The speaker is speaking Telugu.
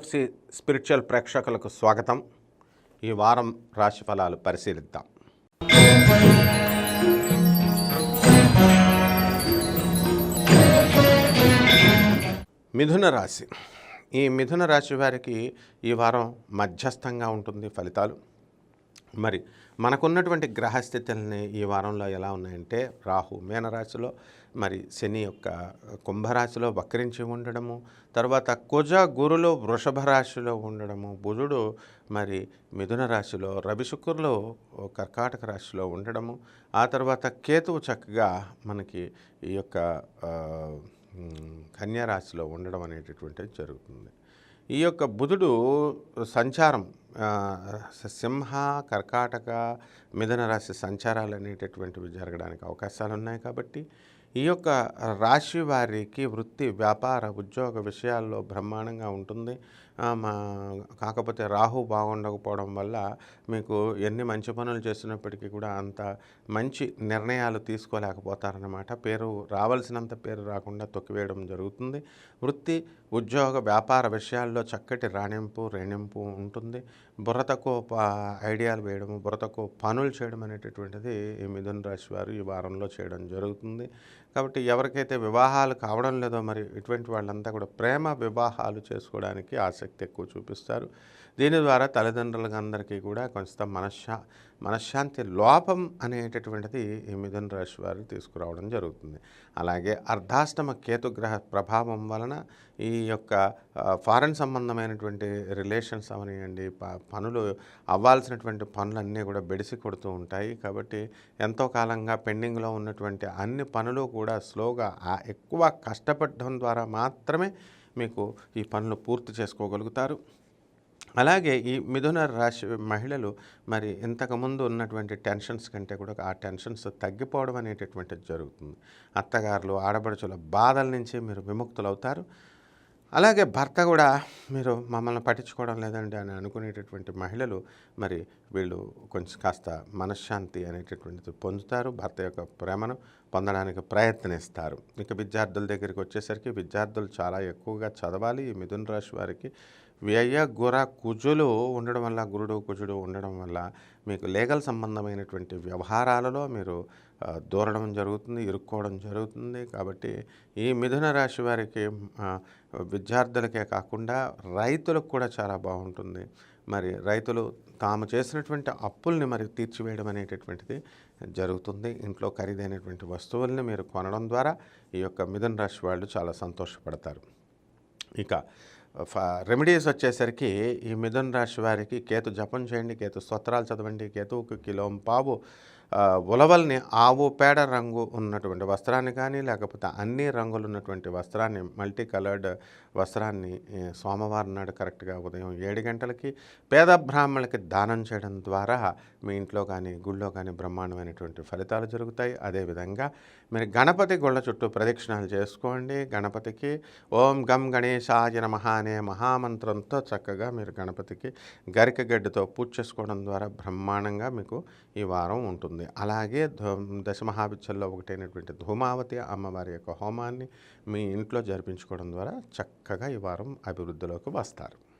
తులసి స్పిరిచువల్ ప్రేక్షకులకు స్వాగతం. ఈ వారం రాశి ఫలాలు పరిశీలిద్దాం. మిథున రాశి. ఈ మిథున రాశి వారికి ఈ వారం మధ్యస్థంగా ఉంటుంది ఫలితాలు. మరి మనకున్నటువంటి గ్రహస్థితుల్ని ఈ వారంలో ఎలా ఉన్నాయంటే రాహు మీనరాశిలో మరి శని యొక్క కుంభరాశిలో వక్రించి ఉండడము తర్వాత కుజ గురులో వృషభ రాశిలో ఉండడము బుధుడు మరి మిథున రాశిలో రవి శుక్రులు కర్కాటక రాశిలో ఉండడము ఆ తర్వాత కేతువు చక్కగా మనకి ఈ యొక్క కన్యారాశిలో రాశిలో ఉండడం అనేటటువంటిది జరుగుతుంది. ఈ యొక్క బుధుడు సంచారం సింహ కర్కాటక మిథున రాశి సంచారాలు అనేటటువంటివి జరగడానికి అవకాశాలు ఉన్నాయి కాబట్టి ఈ యొక్క రాశి వారికి వృత్తి వ్యాపార ఉద్యోగ విషయాల్లో బ్రహ్మాండంగా ఉంటుంది. మా కాకపోతే రాహు బాగుండకపోవడం వల్ల మీకు ఎన్ని మంచి పనులు చేసినప్పటికీ కూడా అంత మంచి నిర్ణయాలు తీసుకోలేకపోతారన్నమాట. పేరు రావాల్సినంత పేరు రాకుండా తొక్కివేయడం జరుగుతుంది. వృత్తి ఉద్యోగ వ్యాపార విషయాల్లో చక్కటి రాణింపు రేణింపు ఉంటుంది. బుర్రతకు ఐడియాలు వేయడము బుర్రతకు పనులు చేయడం అనేటటువంటిది ఈ మిథున్ రాశి వారు ఈ వారంలో చేయడం జరుగుతుంది. కాబట్టి ఎవరికైతే వివాహాలు కావడం లేదో మరి ఇటువంటి వాళ్ళంతా కూడా ప్రేమ వివాహాలు చేసుకోవడానికి ఆసక్తి ఎక్కువ చూపిస్తారు. దీని ద్వారా తల్లిదండ్రులకు అందరికీ కూడా కొంత మనశ్శా మనశ్శాంతి లోపం అనేటటువంటిది ఈ మిథున రాశి వారు తీసుకురావడం జరుగుతుంది. అలాగే అర్ధాష్టమ కేతుగ్రహ ప్రభావం వలన ఈ యొక్క ఫారెన్ సంబంధమైనటువంటి రిలేషన్స్ అవనివ్వండి ప పనులు అవ్వాల్సినటువంటి పనులన్నీ కూడా బెడిసి కొడుతూ ఉంటాయి. కాబట్టి ఎంతో కాలంగా పెండింగ్లో ఉన్నటువంటి అన్ని పనులు కూడా స్లోగా ఎక్కువ కష్టపడడం ద్వారా మాత్రమే మీకు ఈ పనులు పూర్తి చేసుకోగలుగుతారు. అలాగే ఈ మిథున రాశి మహిళలు మరి ఇంతకుముందు ఉన్నటువంటి టెన్షన్స్ కంటే కూడా ఆ టెన్షన్స్ తగ్గిపోవడం అనేటటువంటిది జరుగుతుంది. అత్తగారులు ఆడపడుచుల బాధల నుంచి మీరు విముక్తులవుతారు. అలాగే భర్త కూడా మీరు మమ్మల్ని పట్టించుకోవడం లేదండి అని అనుకునేటటువంటి మహిళలు మరి వీళ్ళు కొంచెం కాస్త మనశ్శాంతి అనేటటువంటిది పొందుతారు. భర్త యొక్క ప్రేమను పొందడానికి ప్రయత్నిస్తారు. ఇక విద్యార్థుల దగ్గరికి వచ్చేసరికి విద్యార్థులు చాలా ఎక్కువగా చదవాలి. ఈ మిథున రాశి వారికి వ్యయ గుర కుజులు ఉండడం వల్ల గురుడు కుజుడు ఉండడం వల్ల మీకు లీగల్ సంబంధమైనటువంటి వ్యవహారాలలో మీరు దూరడం జరుగుతుంది ఇరుక్కోవడం జరుగుతుంది. కాబట్టి ఈ మిథున రాశి వారికి విద్యార్థులకే కాకుండా రైతులకు కూడా చాలా బాగుంటుంది. మరి రైతులు తాము చేసినటువంటి అప్పుల్ని మరి తీర్చివేయడం అనేటటువంటిది జరుగుతుంది. ఇంట్లో ఖరీదైనటువంటి వస్తువుల్ని మీరు కొనడం ద్వారా ఈ యొక్క మిథున రాశి వాళ్ళు చాలా సంతోషపడతారు. ఇక రెమెడీస్ వచ్చేసరికి ఈ మిథున్ రాశి వారికి కేతు జపం చేయండి కేతు స్తోత్రాలు చదవండి కేతువుకి కిలోం పావు ఉలవల్ని ఆవు పేడ రంగు ఉన్నటువంటి వస్త్రాన్ని కానీ లేకపోతే అన్ని రంగులు ఉన్నటువంటి వస్త్రాన్ని మల్టీ కలర్డ్ వస్త్రాన్ని సోమవారం నాడు కరెక్ట్గా ఉదయం ఏడు గంటలకి పేద బ్రాహ్మణులకి దానం చేయడం ద్వారా మీ ఇంట్లో కానీ గుళ్ళో కానీ బ్రహ్మాండమైనటువంటి ఫలితాలు జరుగుతాయి. అదేవిధంగా మీరు గణపతి గుళ్ళ చుట్టూ ప్రదక్షిణాలు చేసుకోండి. గణపతికి ఓం గం గణేశాయ నమః అనే మహామంత్రంతో చక్కగా మీరు గణపతికి గరిక గడ్డితో పూజ చేసుకోవడం ద్వారా బ్రహ్మాండంగా మీకు ఈ వారం ఉంటుంది. అలాగే ధూ- దశమహావిద్యల్లో ఒకటైనటువంటి ధూమావతి అమ్మవారి యొక్క హోమాన్ని మీ ఇంట్లో జరిపించుకోవడం ద్వారా చక్కగా ఈ వారం అభివృద్ధిలోకి వస్తారు.